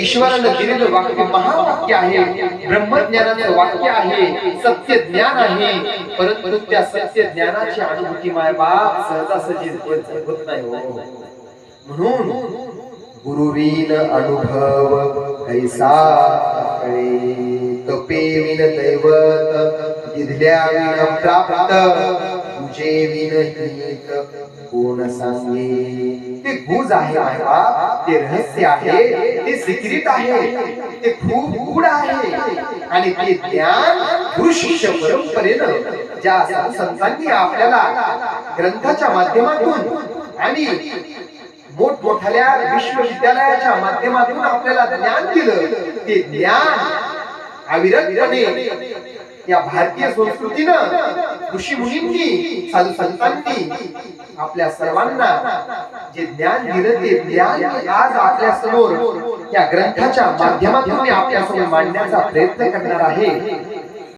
ईश्वरानं दिलेलं वाक्य महावाक्य आहे. ब्रह्मज्ञानाचं वाक्य आहे. सत्य ज्ञान आहे. परंतु त्या सत्य ज्ञानाची अनुभूती माय बाप सहजासहजी होत नाही हो. म्हणून गुरुवीन अनुभव कैसा कळे तपे विन दैवत गिधल्या विन प्राप्त तुझे विन कोण सांगे. ते गुज आहे बाप. ते रहस्य आहे ते सिक्रेट आहे ते खूप गूढ आहे. आणि ते ज्ञान गुरु परंपरेनं ज्या साधू संतांनी आपल्याला ग्रंथाच्या माध्यमातून आणि मोठमोठ्या विश्वविद्यालयाच्या माध्यमातून आपल्याला ज्ञान दिलं ते ज्ञान अविरतपणे या भारतीय संस्कृतीनं ऋषी मुनींनी साधू संतांनी आपल्या सर्वांना जे ज्ञान दिलं ते ज्ञान आज आपल्यासमोर या ग्रंथाच्या माध्यमातून आपल्यासमोर मांडण्याचा प्रयत्न करणार आहे.